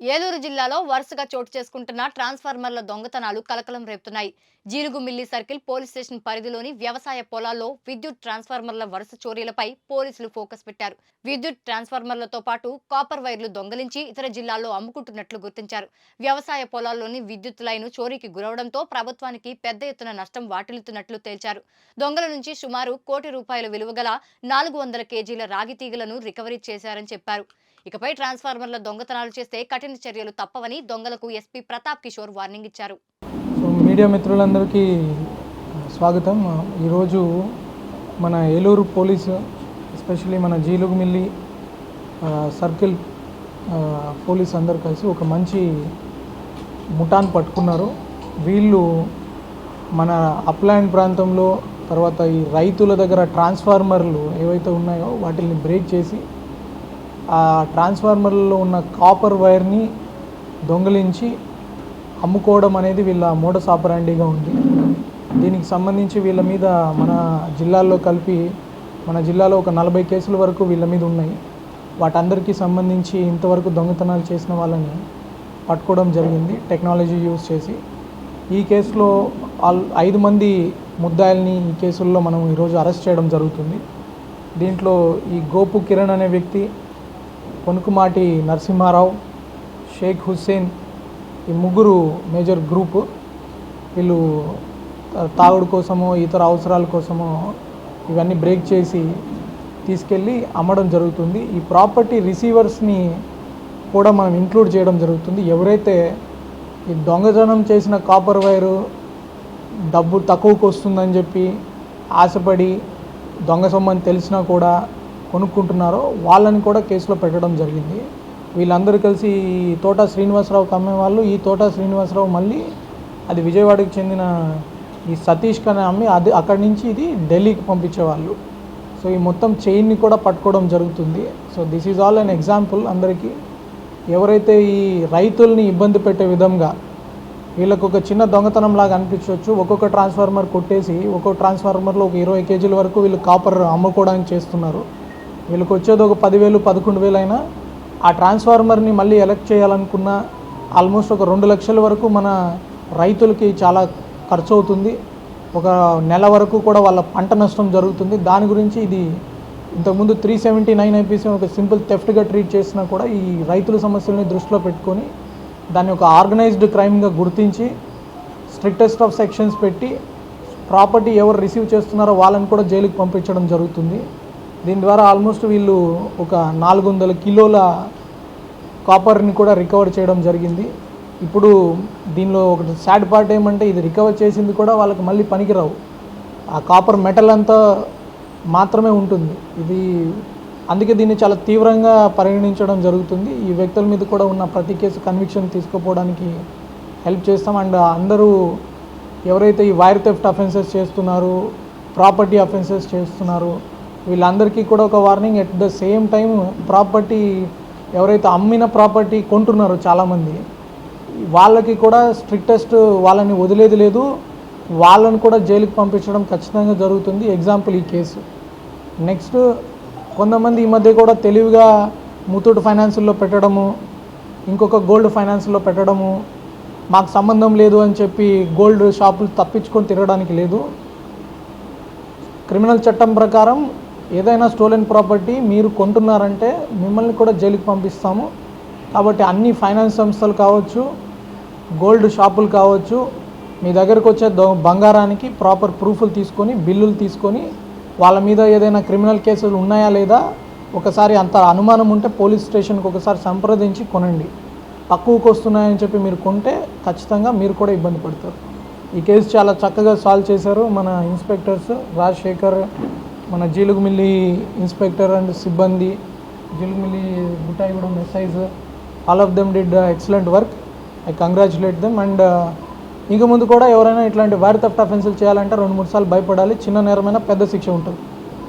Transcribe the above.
ఏలూరు జిల్లాలో వరుసగా చోటు చేసుకుంటున్న ట్రాన్స్ఫార్మర్ల దొంగతనాలు కలకలం రేపుతున్నాయి. జీలుగుమిల్లి సర్కిల్ పోలీస్ స్టేషన్ పరిధిలోని వ్యవసాయ పొలాల్లో విద్యుత్ ట్రాన్స్ఫార్మర్ల వరుస చోరీలపై పోలీసులు ఫోకస్ పెట్టారు. విద్యుత్ ట్రాన్స్ఫార్మర్లతో పాటు కాపర్ వైర్లు దొంగలించి ఇతర జిల్లాల్లో అమ్ముకుంటున్నట్లు గుర్తించారు. వ్యవసాయ పొలాల్లోని విద్యుత్ లైను చోరీకి గురవడంతో ప్రభుత్వానికి పెద్ద ఎత్తున నష్టం వాటిల్లుతున్నట్లు తేల్చారు. దొంగల నుంచి సుమారు కోటి రూపాయల విలువ గల నాలుగు వందల కేజీల రాగి తీగలను రికవరీ చేశారని చెప్పారు. ఇకపై ట్రాన్స్ఫార్మర్ల దొంగతనాలు చేస్తే కఠిన చర్యలు తప్పవని దొంగలకు ఎస్పీ ప్రతాప్ కిషోర్ వార్నింగ్ ఇచ్చారు. సో మీడియా మిత్రులందరికీ స్వాగతం. ఈరోజు మన ఏలూరు పోలీసు ఎస్పెషల్లీ మన జీలుగుమిల్లి సర్కిల్ పోలీస్ అందరు కలిసి ఒక మంచి ముఠాన్ పట్టుకున్నారు. వీళ్ళు మన అప్లాండ్ ప్రాంతంలో తర్వాత ఈ రైతుల దగ్గర ట్రాన్స్ఫార్మర్లు ఏవైతే ఉన్నాయో వాటిని బ్రేక్ చేసి ఆ ట్రాన్స్ఫార్మర్లో ఉన్న కాపర్ వైర్ని దొంగిలించి అమ్ముకోవడం అనేది వీళ్ళ మూడ సాపరాండిగా ఉంది. దీనికి సంబంధించి వీళ్ళ మీద మన జిల్లాల్లో కలిపి మన జిల్లాలో ఒక నలభై కేసుల వరకు వీళ్ళ మీద ఉన్నాయి. వాటందరికీ సంబంధించి ఇంతవరకు దొంగతనాలు చేసిన వాళ్ళని పట్టుకోవడం జరిగింది టెక్నాలజీ యూజ్ చేసి. ఈ కేసులో ఐదు మంది ముద్దాయిల్ని ఈ కేసుల్లో మనం ఈరోజు అరెస్ట్ చేయడం జరుగుతుంది. దీంట్లో ఈ గోపు కిరణ్ అనే వ్యక్తి కొనుకుమాటి నరసింహారావు షేక్ హుస్సేన్ ఈ ముగ్గురు మేజర్ గ్రూప్. వీళ్ళు తాగుడు కోసమో ఇతర అవసరాల కోసమో ఇవన్నీ బ్రేక్ చేసి తీసుకెళ్ళి అమ్మడం జరుగుతుంది. ఈ ప్రాపర్టీ రిసీవర్స్ని కూడా మనం ఇంక్లూడ్ చేయడం జరుగుతుంది. ఎవరైతే ఈ దొంగతనం చేసిన కాపర్ వైరు డబ్బు తక్కువకు వస్తుందని చెప్పి ఆశపడి దొంగ సొమ్మని తెలిసినా కూడా కొనుక్కుంటున్నారో వాళ్ళని కూడా కేసులో పెట్టడం జరిగింది. వీళ్ళందరూ కలిసి ఈ తోట శ్రీనివాసరావు అమ్మే వాళ్ళు ఈ తోట శ్రీనివాసరావు మళ్ళీ అది విజయవాడకి చెందిన ఈ సతీష్ కనే అమ్మి అది అక్కడి నుంచి ఇది ఢిల్లీకి పంపించేవాళ్ళు సో ఈ మొత్తం చైన్ని కూడా పట్టుకోవడం జరుగుతుంది. So this is all an example అందరికీ. ఎవరైతే ఈ రైతుల్ని ఇబ్బంది పెట్టే విధంగా వీళ్ళకు ఒక చిన్న దొంగతనం లాగా అనిపించవచ్చు. ఒక్కొక్క ట్రాన్స్ఫార్మర్ కొట్టేసి ఒక్కొక్క ట్రాన్స్ఫార్మర్లో ఒక ఇరవై కేజీల వరకు వీళ్ళు కాపర్ అమ్ముకోవడానికి చేస్తున్నారు. వీళ్ళకి వచ్చేది ఒక పదివేలు పదకొండు వేలు అయినా ఆ ట్రాన్స్ఫార్మర్ని మళ్ళీ ఎలక్ట్ చేయాలనుకున్న ఆల్మోస్ట్ ఒక రెండు లక్షల వరకు మన రైతులకి చాలా ఖర్చు అవుతుంది ఒక నెల వరకు కూడా వాళ్ళ పంట నష్టం జరుగుతుంది. దాని గురించి ఇది ఇంతకుముందు త్రీ సెవెంటీ నైన్ ఐపీసీ ఒక సింపుల్ థెఫ్ట్గా ట్రీట్ చేసినా కూడా ఈ రైతుల సమస్యల్ని దృష్టిలో పెట్టుకొని దాన్ని ఒక ఆర్గనైజ్డ్ క్రైమ్గా గుర్తించి స్ట్రిక్టెస్ట్ ఆఫ్ సెక్షన్స్ పెట్టి ప్రాపర్టీ ఎవరు రిసీవ్ చేస్తున్నారో వాళ్ళని కూడా జైలుకి పంపించడం జరుగుతుంది. దీని ద్వారా ఆల్మోస్ట్ వీళ్ళు ఒక నాలుగు వందల కిలోల కాపర్ని కూడా రికవర్ చేయడం జరిగింది. ఇప్పుడు దీనిలో ఒక సాడ్ పార్ట్ ఏమంటే ఇది రికవర్ చేసింది కూడా వాళ్ళకి మళ్ళీ పనికిరావు. ఆ కాపర్ మెటల్ అంతా మాత్రమే ఉంటుంది. ఇది అందుకే దీన్ని చాలా తీవ్రంగా పరిగణించడం జరుగుతుంది. ఈ వ్యక్తుల మీద కూడా ఉన్న ప్రతి కేసు కన్విక్షన్ తీసుకుపోవడానికి హెల్ప్ చేస్తాం. అండ్ అందరూ ఎవరైతే ఈ వైర్ థెఫ్ట్ అఫెన్సెస్ చేస్తున్నారు ప్రాపర్టీ అఫెన్సెస్ చేస్తున్నారు వీళ్ళందరికీ కూడా ఒక warning at the same time property ఎవరైతే అమ్మిన ప్రాపర్టీ కొంటున్నారో చాలామంది వాళ్ళకి కూడా స్ట్రిక్టెస్ట్ వాళ్ళని వదిలేది లేదు. వాళ్ళని కూడా జైలుకి పంపించడం ఖచ్చితంగా జరుగుతుంది. ఎగ్జాంపుల్ ఈ కేసు నెక్స్ట్ కొంతమంది ఈ మధ్య కూడా తెలివిగా ముతూట్ ఫైనాన్స్లో పెట్టడము ఇంకొక గోల్డ్ ఫైనాన్స్లో పెట్టడము మాకు సంబంధం లేదు అని చెప్పి గోల్డ్ షాపులు తప్పించుకొని తిరగడానికి లేదు. క్రిమినల్ చట్టం ప్రకారం ఏదైనా స్టోలెన్ ప్రాపర్టీ మీరు కొంటున్నారంటే మిమ్మల్ని కూడా జైలుకి పంపిస్తాము. కాబట్టి అన్ని ఫైనాన్స్ సంస్థలు కావచ్చు గోల్డ్ షాపులు కావచ్చు మీ దగ్గరకు వచ్చే దొ బంగారానికి ప్రాపర్ ప్రూఫ్లు తీసుకొని బిల్లులు తీసుకొని వాళ్ళ మీద ఏదైనా క్రిమినల్ కేసులు ఉన్నాయా లేదా ఒకసారి అంత అనుమానం ఉంటే పోలీస్ స్టేషన్కి ఒకసారి సంప్రదించి కొనండి. తక్కువకు వస్తున్నాయని చెప్పి మీరు కొంటే ఖచ్చితంగా మీరు కూడా ఇబ్బంది పడతారు. ఈ కేసు చాలా చక్కగా సాల్వ్ చేశారు మన ఇన్స్పెక్టర్స్ రాజశేఖర్ మన జీలుగుమిల్లి ఇన్స్పెక్టర్ అండ్ సిబ్బంది Jeelugumilli Buttaigudem SIs all of them did excellent work I congratulate them and ఇంక ముందు కూడా ఎవరైనా ఇట్లాంటి వారి థెఫ్ట్ అఫెన్సులు చేయాలంటే రెండు మూడు సార్లు భయపడాలి. చిన్న నేరమైన పెద్ద శిక్ష ఉంటుంది.